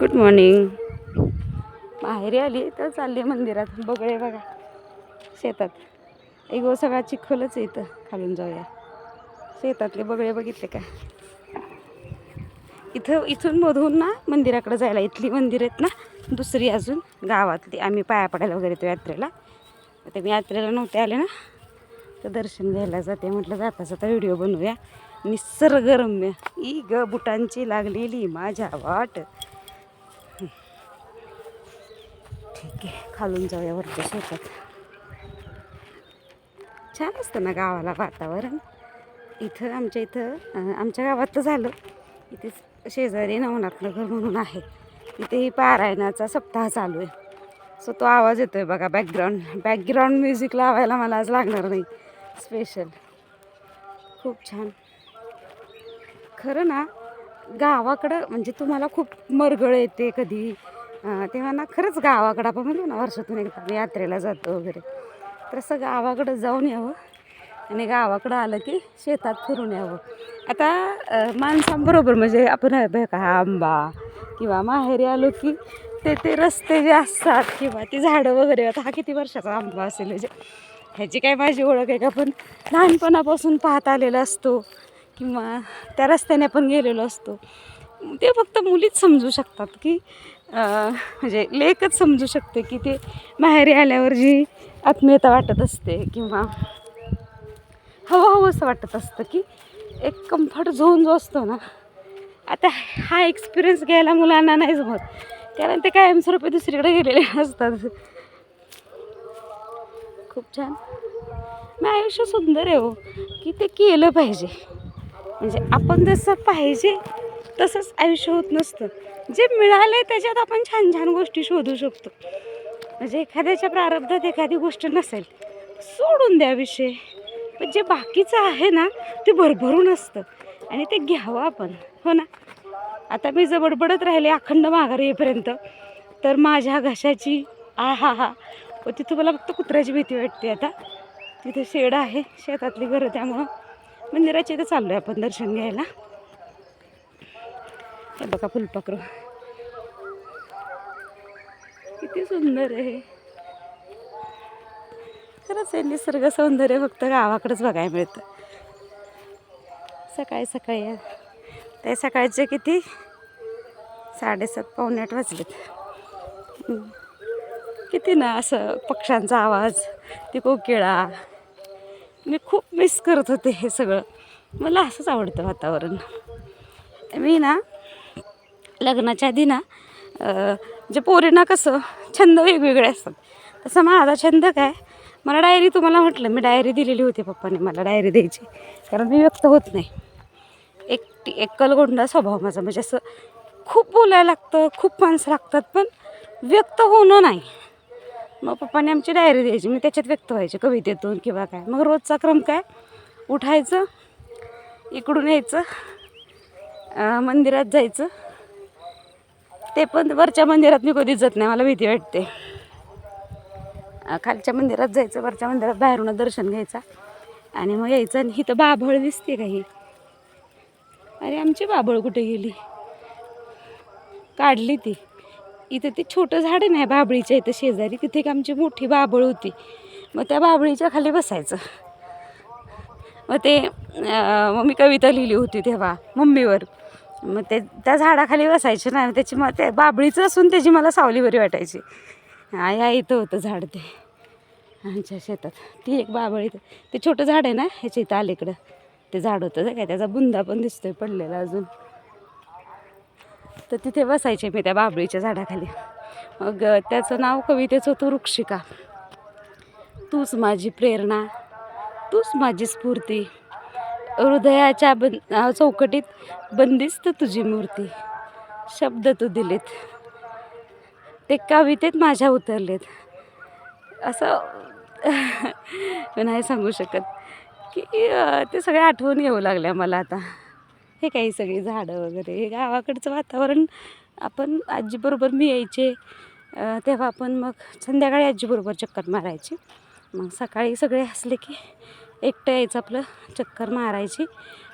Good morning माहेरी आली तर चालली मंदिरात. बगळे बघा. शेतात. एक गो सगळा चिखलच इथं. खालून जाऊया. शेतातले बगळे बघितले का? इथं इथून मधून ना मंदिराकडे जायला. इथली मंदिर आहेत ना दुसरी अजून गावातली. आम्ही पाया पडायला वगैरे येतो यात्रेला. आता मी यात्रेला नव्हते आले ना. तर दर्शन घ्यायला जाते. म्हटलं जाता जाता व्हिडिओ बनवूया. निसर्गरम्य. ई ग बुटांची लागलेली माझ्या वाट. ठीक आहे खालून जाऊया वरच्या शेतात. छान असतं ना गावाला वातावरण. इथं आमच्या इथं आमच्या गावात तर झालं. इथे शेजारी नवनाथ नगर म्हणून आहे. इथेही पारायणाचा सप्ताह चालू आहे. सो तो आवाज येतो आहे बघा बॅकग्राऊंड बॅकग्राऊंड म्युझिक लावायला मला आज लागणार नाही. स्पेशल खूप छान. खरं ना गावाकडं म्हणजे तुम्हाला खूप मरगळ येते कधी. तेव्हा ना खरंच गावाकडं आपण म्हणतो ना वर्षातून एकदा यात्रेला जातो वगैरे. तर असं गावाकडं जाऊन यावं आणि गावाकडं आलं की शेतात फिरून यावं. आता माणसांबरोबर म्हणजे आपण हा आंबा किंवा माहेरी आलो की ते ते रस्ते जे असतात किंवा ती झाडं वगैरे आता हा किती वर्षाचा आंबा असेल म्हणजे ह्याची काय माझी ओळख आहे का? पण लहानपणापासून पाहत आलेला असतो किंवा त्या रस्त्याने आपण गेलेलो असतो. ते फक्त मुलीच समजू शकतात की म्हणजे लेखच समजू शकते की ते माहेरी आल्यावर जी आत्मीयता वाटत असते किंवा हवं हवं असं वाटत असतं की एक कम्फर्ट झोन जो असतो ना आता हा एक्सपिरियन्स घ्यायला मुलांना नाही जमत कारण ते कायमस्वरूपी दुसरीकडे गेलेले असतात. खूप छान. मग आयुष्य सुंदर आहे हो की ते केलं पाहिजे. म्हणजे आपण जसं पाहिजे तसंच आयुष्य होत नसतं. जे मिळालं त्याच्यात आपण छान छान गोष्टी शोधू शकतो. म्हणजे एखाद्याच्या प्रारब्धात एखादी गोष्ट नसेल सोडून द्या विषय. पण जे बाकीचं आहे ना ते भरभरून असतं. आणि ते घ्यावं आपण. हो ना? आता मी जर बडबडत राहिले अखंड माघारी येईपर्यंत. तर माझ्या घशाची आ हा हा व तिथं मला फक्त कुत्र्याची भीती वाटते आता. तिथे शेड आहे शेतातली घरं त्यामुळं. मंदिराच्या इथं चाललो आहे आपण दर्शन घ्यायला. हे बघा फुलपाखरू. किती सुंदर आहे खरंच आहे निसर्ग सौंदर्य फक्त गावाकडेच बघायला मिळतं. सकाळी सकाळी ते सकाळचे किती? साडेसात पावणे आठ वाजलेत. किती ना असं पक्ष्यांचा आवाज ती कोकिळा. मी खूप मिस करत होते हे सगळं. मला असंच आवडतं वातावरण. मी ना लग्नाच्या आधी ना जे म्हणजे पोरींना कसं छंद वेगवेगळे असतात. तसं माझा छंद काय मला डायरी तुम्हाला म्हटलं मी डायरी दिलेली होती पप्पाने मला डायरी द्यायची. कारण मी व्यक्त होत नाही. एकटी एकलगोंडा स्वभाव माझा म्हणजे असं खूप बोलायला लागतं खूप माणसं लागतात पण व्यक्त होणं नाही. मग पप्पाने आमची डायरी द्यायची मी त्याच्यात व्यक्त व्हायचे कवितेतून किंवा काय. मग रोजचा क्रम काय उठायचं इकडून यायचं मंदिरात जायचं ते पण वरच्या मंदिरात मी कधीच जात नाही मला भीती वाटते. खालच्या मंदिरात जायचं वरच्या मंदिरात बाहेरून दर्शन घ्यायचं. आणि मग यायचं आणि इथं बाभळ दिसते का ही अरे आमची बाभळ कुठे गेली? काढली ती. इथं ते छोटं झाड नाही बाबळीच्या इथं शेजारी. तिथे एक आमची मोठी बाबळ होती. मग त्या बाबळीच्या खाली बसायचं. मग ते मग मी कविता लिहिली होती तेव्हा मम्मीवर. मग ते त्या झाडाखाली बसायचे ना त्याची मग ते बाबळीचं असून त्याची मला सावली बरी वाटायची. हा या इथं होतं झाड ते. आमच्या शेतात. ती एक बाबळी ते छोटं झाड आहे ना ह्याच्या इथं अलीकडं. ते झाड होतं काय त्याचा बुंदा पण दिसतोय पडलेला अजून. तर तिथे बसायचे मी त्या बाबळीच्या झाडाखाली. मग त्याचं नाव कवितेचं होतं वृक्षिका. तूच माझी प्रेरणा. तूच माझी स्फूर्ती. हृदयाच्या बन चौकटीत बंदिस्त तुझी मूर्ती. शब्द तू दिलेत. ते कवितेत माझ्या उतरलेत. असं नाही सांगू शकत. की ते सगळ्या आठवण येऊ लागल्या मला आता. हे काही सगळी झाडं वगैरे हे गावाकडचं वातावरण आपण आजीबरोबर मी यायचे तेव्हा आपण मग संध्याकाळी आजीबरोबर चक्कर मारायची. मग सकाळी सगळे असले की एकटं यायचं आपलं चक्कर मारायची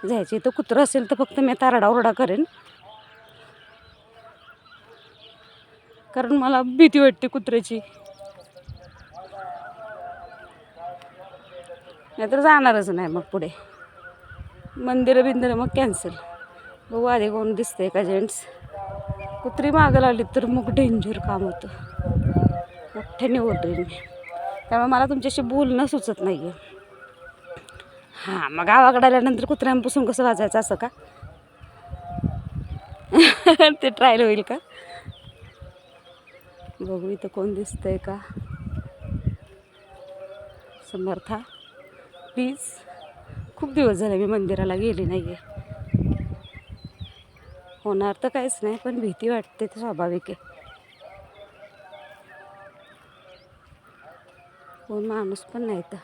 जायची. तर कुत्रं असेल तर फक्त मी तारडा ओरडा करेन. कारण मला भीती वाटते कुत्र्याची. नाहीतर जाणारच नाही मग पुढे. मंदिरं बिंदिरं मग कॅन्सल बघू आधी कोण दिसते का जेंट्स कुत्री मागं लागली तर मग डेंजर काम होतं. मोठ्याने ओरडेन मी. त्यामुळे मला तुमच्याशी बोलणं सुचत नाही आहे हां मग गावाकडे आल्यानंतर कुत्र्यांपासून कसं वाजायचं असं का? ते ट्रायल होईल का? बघू इथं कोण दिसतंय का? समर्था प्लीज खूप दिवस झाले मी मंदिराला गेली नाही आहे होणार तर काहीच नाही पण भीती वाटते ते स्वाभाविक आहे. कोण माणूस पण नाही तर.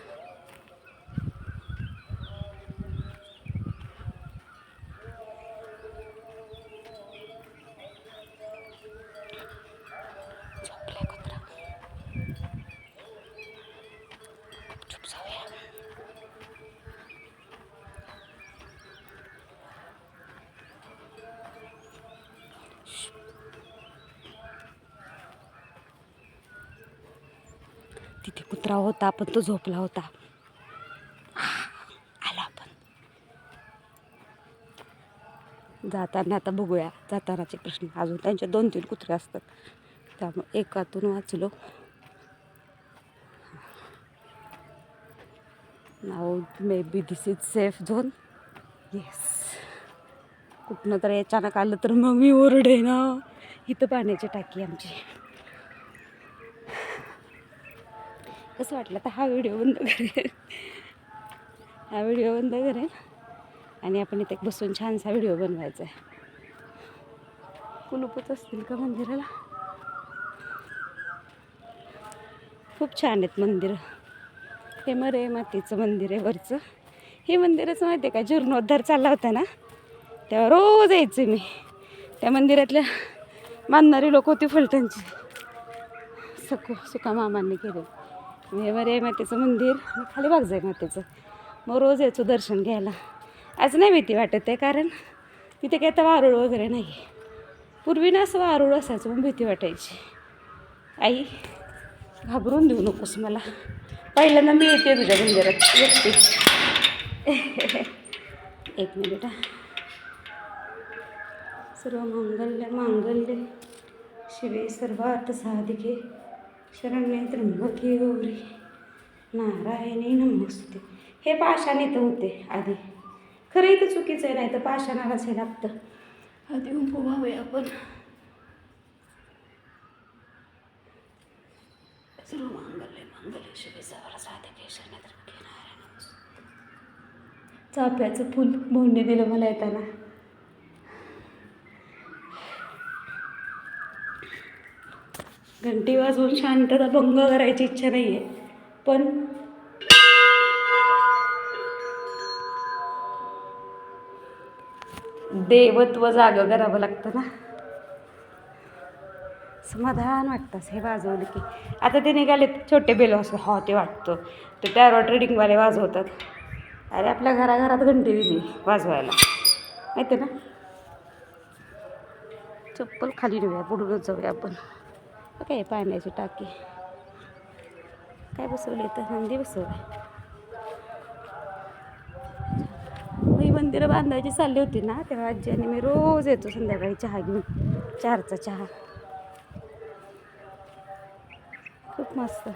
झोपलाय कुत्रा. चुप जाऊया तिथे कुत्रा होता पण तो झोपला होता. आला आपण. जाताना आता बघूया जातानाचे प्रश्न. अजून त्यांचे दोन तीन कुत्रे असतात. त्यामुळे एकातून वाचलो. नाव maybe this is safe zone yes कुठनं तर अचानक आलं तर मग मी ओरडे ना. इथं पाण्याची टाकी आमची. कसं वाटलं तर हा व्हिडिओ बंद करेल हा व्हिडिओ बंद करेल आणि आपण इथे बसून छानसा व्हिडिओ बनवायचा आहे. कुलूपच असतील का मंदिराला? खूप छान आहेत मंदिरं. हे मरे मातीचं मंदिर आहे वरचं. हे मंदिरच माहिती आहे का? जीर्णोद्धार चालला होता ना? तेव्हा रोज यायचे मी. त्या मंदिरातल्या मानणारी लोक होती फलटणची. सकू सुका मामांनी केले हे मरे मातेचं मंदिर. खाली खाली बागजाई मातेचं. मग रोज यायचो दर्शन घ्यायला. आज नाही भीती वाटत आहे कारण तिथे काय आता वारुळ वगैरे नाही. आहे पूर्वी ना असं वारुळ असायचं पण भीती वाटायची. आई घाबरून देऊ नकोस मला. पहिल्यांदा मी येते तुझ्या मंदिरात. येते. एक मिनिट हा. सर्व मांगल्य मांगल्य शिवे सर्वार्थ साधिके शरण्य त्र्यंबके गौरी नारायणी नमस्ते हे पाषाण इथं होते आधी. खरं इथं चुकीचं आहे नाही तर पाषाणालाच हे लागतं. आधी उभं व्हावे आपण. सर्व मांगल्य मांगल्य शिवे सर्वार्थ साधिके शरण्ये त्र्यंबके चाफ्याचं फुल भोंडी दिलं मला येताना. घंटी वाजवून शांतता भंग करायची इच्छा नाही आहे पण देवत्व जागं करावं लागतं ना. समाधान वाटतं असं हे वाजवलं की. आता ते निघाले छोटे बेल असं हो ते वाटतं ते टॅरो ट्रेडिंगवाले वाजवतात. अरे आपल्या घराघरात घंटी दिली वाजवायला. माहिती आहे ना? चप्पल खाली नेऊया बुडूनच जाऊया आपण. काय पाण्याची टाकी. काय बसवले तर नंदी बसवलं. ही मंदिरं बांधायची चालली होती ना तेव्हा आजी आणि मी रोज येतो संध्याकाळी चहा घेऊन. चारचा चहा. खूप मस्त.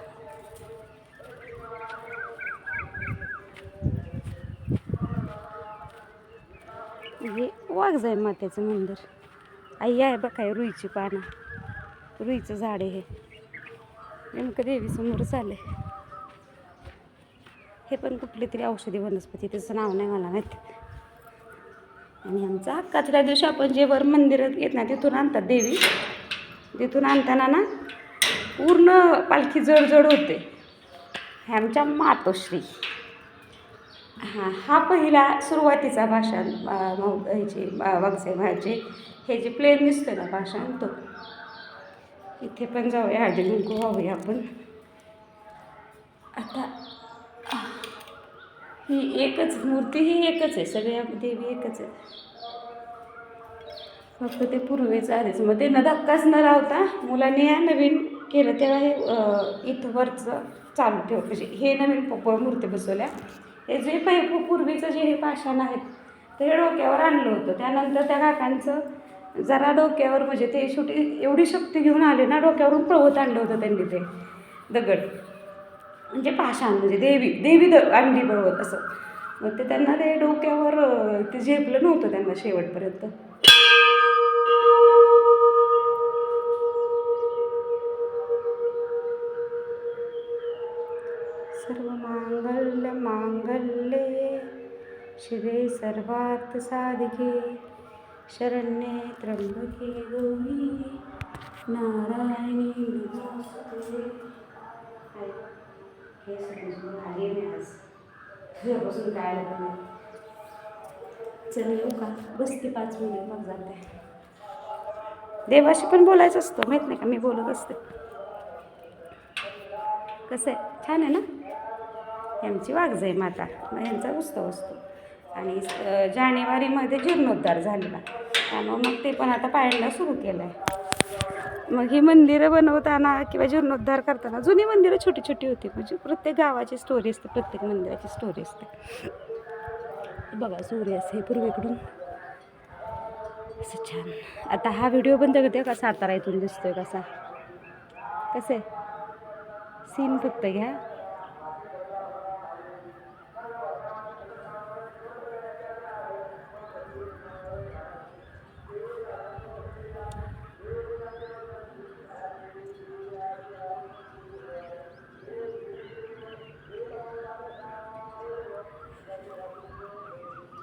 हे वाघ जाय मात्याचं मंदिर. आई आहे बघ काय रुईची पानं. रुईचं झाड आहे हे. नेमकं देवीसमोरच आले हे पण कुठली तरी औषधी वनस्पती त्याचं नाव नाही मला माहीत. आणि आमचा हक्काच्या दिवशी आपण जे वर मंदिरात येत ना तिथून आणतात देवी. तिथून आणताना ना पूर्ण पालखी जडजड होते. हे आमच्या मातोश्री. हां हा पहिला सुरुवातीचा भाषण ह्याची वागसे माझे हे जे प्लेन दिसतं ना भाषण तो. इथे पण जाऊया हळदी कुंकू आपण. आता ही एकच मूर्ती ही एकच आहे सगळ्या देवी एकच आहे. फक्त ते पूर्वीचा आधीच. मग ते न धक्काच न लावता मुलांनी या नवीन केलं तेव्हा हे इथवरचं इथं वरचं चालू ठेव म्हणजे हे नवीन पोपळ मूर्ती बसवल्या. हे जे पै पूर्वीचं जे हे पाषाण आहेत ते हे डोक्यावर आणलं होतं. त्यानंतर त्या काकांचं जरा डोक्यावर म्हणजे ते शेवटी एवढी शक्ती घेऊन आले ना डोक्यावरून पळवत आणलं होतं त्यांनी ते दगड. म्हणजे पाषाण म्हणजे देवी देवी द अंडी पळवत असं. मग ते त्यांना ते डोक्यावर ते झेपलं नव्हतं त्यांना शेवटपर्यंत. शिवे सर्वार्थ साधिके शरण्ये त्र्यंबके गौरी नारायणी नमोस्तुते हे सगळं आली मी आज. तुझ्यापासून काय आलं नाही. चल येऊ का? बसते पाच मिनिट मग जाते. देवाशी पण बोलायचं असतं माहीत नाही का? मी बोलत असते. कसं आहे? छान आहे ना? ही आमची वाघजाई माता. मग यांचा उत्सव असतो. आणि जानेवारीमध्ये जीर्णोद्धार झालेला. त्यामुळं मग ते पण आता पाळायला सुरू केलं आहे मग ही मंदिरं बनवताना किंवा जीर्णोद्धार करताना जुनी मंदिरं छोटी छोटी होती. म्हणजे प्रत्येक गावाची स्टोरी असते प्रत्येक मंदिराची स्टोरी असते. बघा सूर्यास्त हे पूर्वेकडून. असं छान. आता हा व्हिडिओ बंद करते का? सातारा इथून दिसतोय कसा? कसं? आहे सीन फक्त घ्या.